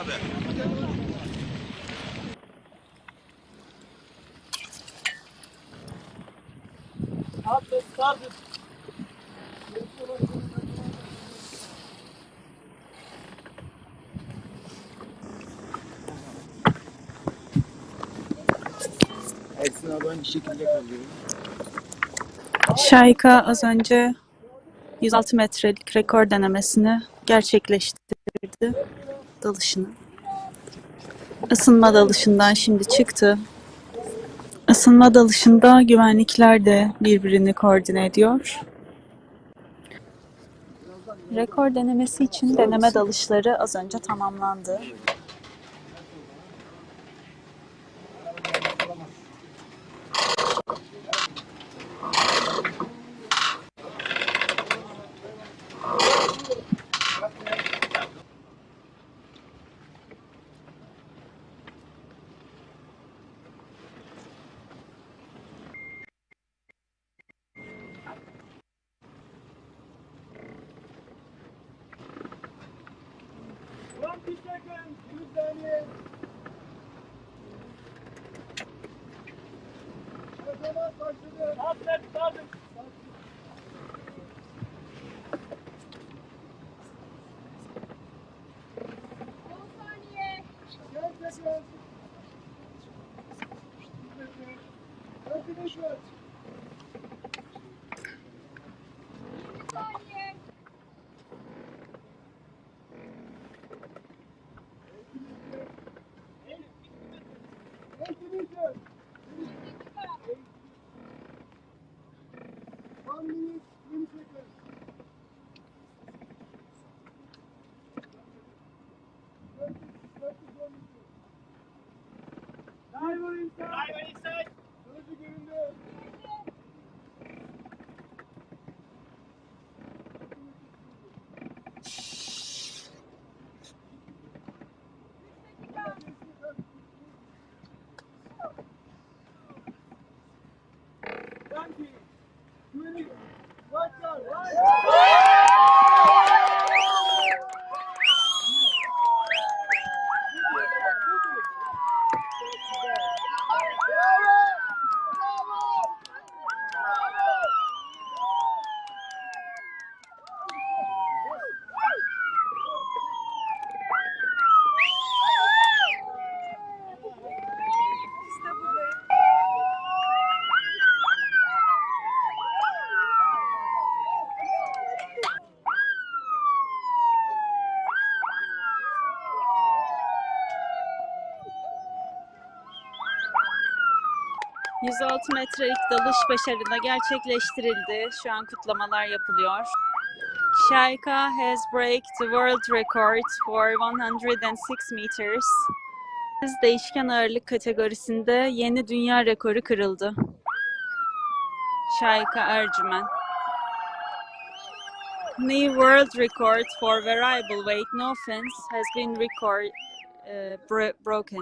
abi. Şayka az önce 106 metrelik rekor denemesini gerçekleştirdi dalışını. Isınma dalışından şimdi çıktı. Isınma dalışında güvenlikler de birbirini koordine ediyor. Rekor denemesi için deneme dalışları az önce tamamlandı. Lan bir çekin. 20 saniye. Kazamat başladı. Atlet sadık. Arkadaşlar. 20 saniye. ...106 metrelik dalış başarıyla gerçekleştirildi. Şu an kutlamalar yapılıyor. Shaika has break the world record for 106 meters. Değişken ağırlık kategorisinde yeni dünya rekoru kırıldı. Shaika Ercümen. New world record for variable weight no offense has been record uh, bro- broken.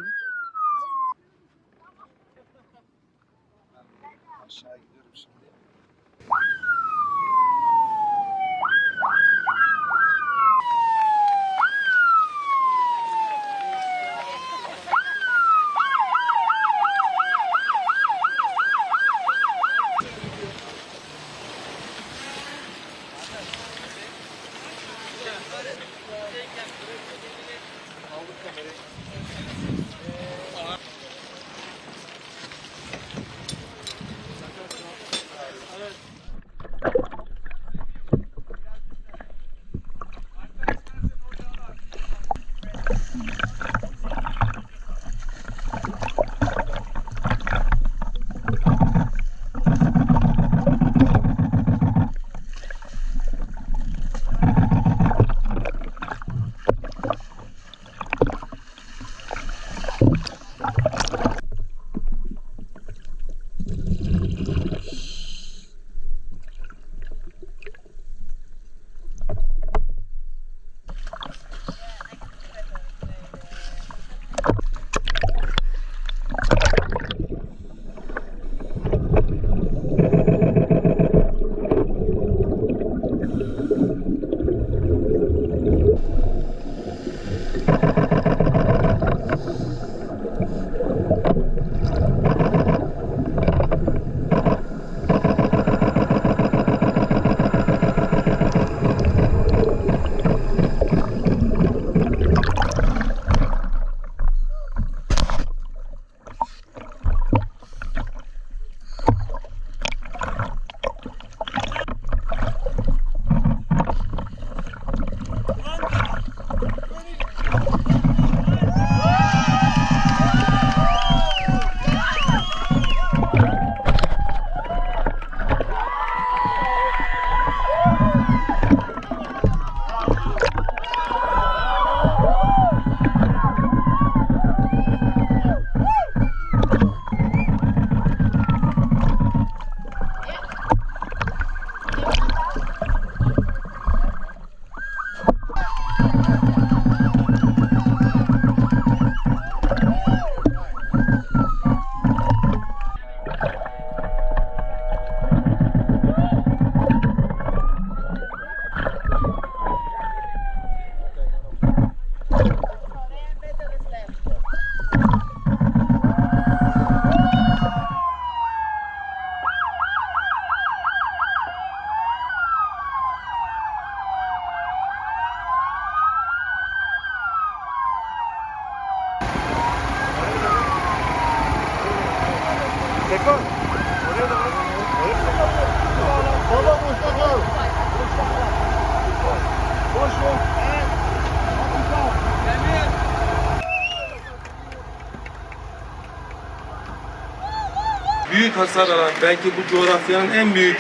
Büyük hasar alan, belki bu coğrafyanın en büyük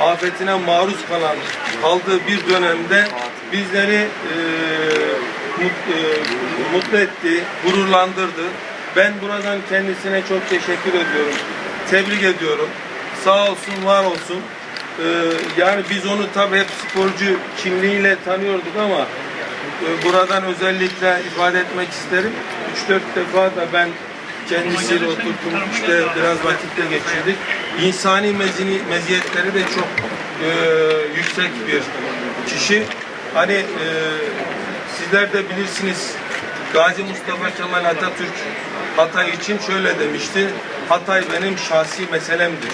afetine maruz kalan kaldığı bir dönemde bizleri e, mut- e, mutlu etti, gururlandırdı. Ben buradan kendisine çok teşekkür ediyorum. Tebrik ediyorum. Sağ olsun, var olsun. E, yani biz onu tabii hep sporcu kimliğiyle tanıyorduk ama e, buradan özellikle ifade etmek isterim. 3-4 defa da ben kendisiyle oturdum işte biraz vakitte geçirdik. İnsani mezini, meziyetleri de çok e, yüksek bir kişi. Hani e, sizler de bilirsiniz Gazi Mustafa Kemal Atatürk Hatay için şöyle demişti. Hatay benim şahsi meselemdir.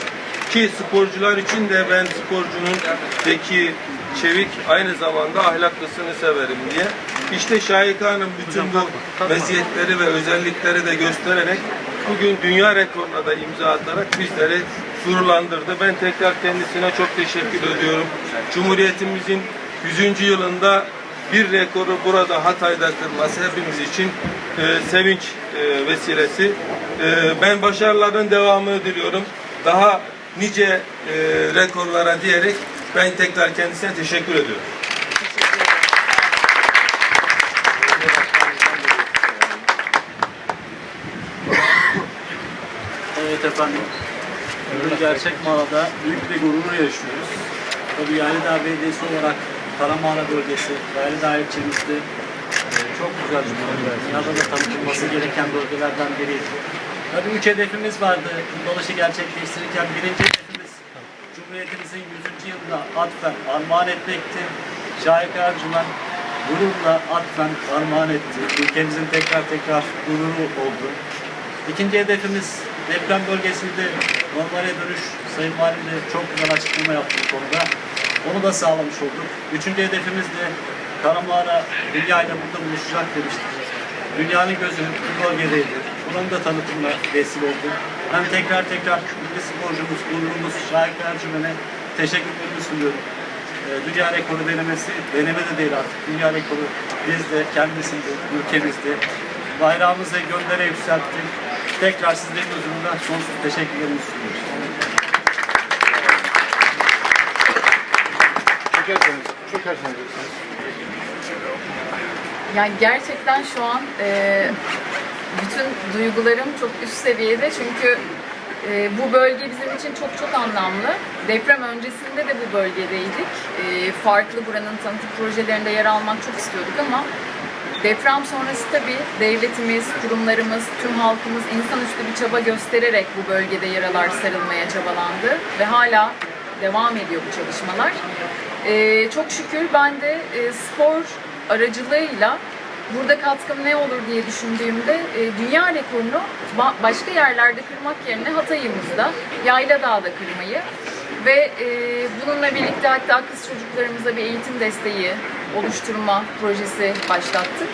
Ki sporcular için de ben sporcunun zeki, çevik, aynı zamanda ahlaklısını severim diye. İşte Şahika Hanım bütün bu meziyetleri ve özellikleri de göstererek bugün dünya rekoruna da imza atarak bizleri gururlandırdı. Ben tekrar kendisine çok teşekkür ediyorum. Cumhuriyetimizin 100. yılında bir rekoru burada Hatay'da kırması hepimiz için e, sevinç e, vesilesi. E, ben başarıların devamını diliyorum. Daha nice e, rekorlara diyerek ben tekrar kendisine teşekkür ediyorum. Evet efendim. Bugün gerçek manada büyük bir gurur yaşıyoruz. Tabii Yaylidağ Belediyesi olarak Karamağla bölgesi, Yaylidağ ilçemizde bir bölge. Dünyada da tanıtılması gereken bölgelerden biriydi. Tabii üç hedefimiz vardı. Dalışı gerçekleştirirken birinci hedefimiz Cumhuriyetimizin 100. yılına atfen armağan etmekti. Şahik Ercümen gururla atfen armağan etti. Ülkemizin tekrar tekrar gururu oldu. İkinci hedefimiz deprem bölgesinde normale dönüş. Sayın Valim de çok güzel açıklama yaptı bu konuda. Onu da sağlamış olduk. Üçüncü hedefimiz de Karamağara dünya ile burada buluşacak demiştik. Dünyanın gözü bu bölgedeydi. Bunun da tanıtımına vesile olduk. Ben tekrar tekrar milli sporcumuz, gururumuz Şahik Ercümen'e teşekkürlerimi sunuyorum. Ee, Dünya rekoru denemesi, deneme de değil artık. Dünya rekoru bizde, kendisinde, ülkemizde. Bayrağımızı göndere yükselttik. Tekrar sizlerin huzurunda sonsuz teşekkürlerimi sunuyoruz. Çekerseniz, çekerseniz. Yani gerçekten şu an e, bütün duygularım çok üst seviyede çünkü e, bu bölge bizim için çok çok anlamlı. Deprem öncesinde de bu bölgedeydik. E, farklı buranın tanıtım projelerinde yer almak çok istiyorduk ama deprem sonrası tabii devletimiz, kurumlarımız, tüm halkımız insanüstü bir çaba göstererek bu bölgede yaralar sarılmaya çabalandı ve hala devam ediyor bu çalışmalar. E, çok şükür ben de e, spor aracılığıyla burada katkım ne olur diye düşündüğümde e, dünya rekorunu ba- başka yerlerde kırmak yerine Hatay'ımızda, Yayladağ'da kırmayı ve e, bununla birlikte hatta kız çocuklarımıza bir eğitim desteği oluşturma projesi başlattık.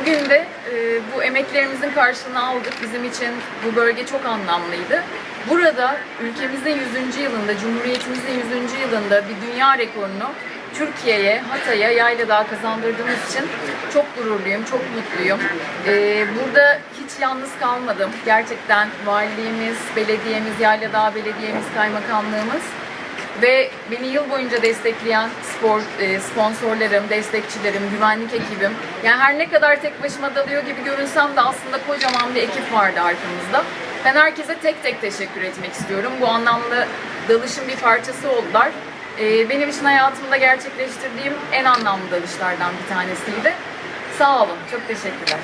Bugün de e, bu emeklerimizin karşılığını aldık. Bizim için bu bölge çok anlamlıydı. Burada ülkemizin 100. yılında, Cumhuriyetimizin 100. yılında bir dünya rekorunu Türkiye'ye, Hatay'a, Yayladağ'a kazandırdığımız için çok gururluyum, çok mutluyum. E, burada hiç yalnız kalmadım. Gerçekten valiliğimiz, belediyemiz, Yayladağ Belediyemiz, kaymakamlığımız ve beni yıl boyunca destekleyen spor e, sponsorlarım, destekçilerim, güvenlik ekibim. Yani her ne kadar tek başıma dalıyor gibi görünsem de aslında kocaman bir ekip vardı arkamızda. Ben herkese tek tek teşekkür etmek istiyorum. Bu anlamda dalışın bir parçası oldular. E, benim için hayatımda gerçekleştirdiğim en anlamlı dalışlardan bir tanesiydi. Sağ olun, çok teşekkürler.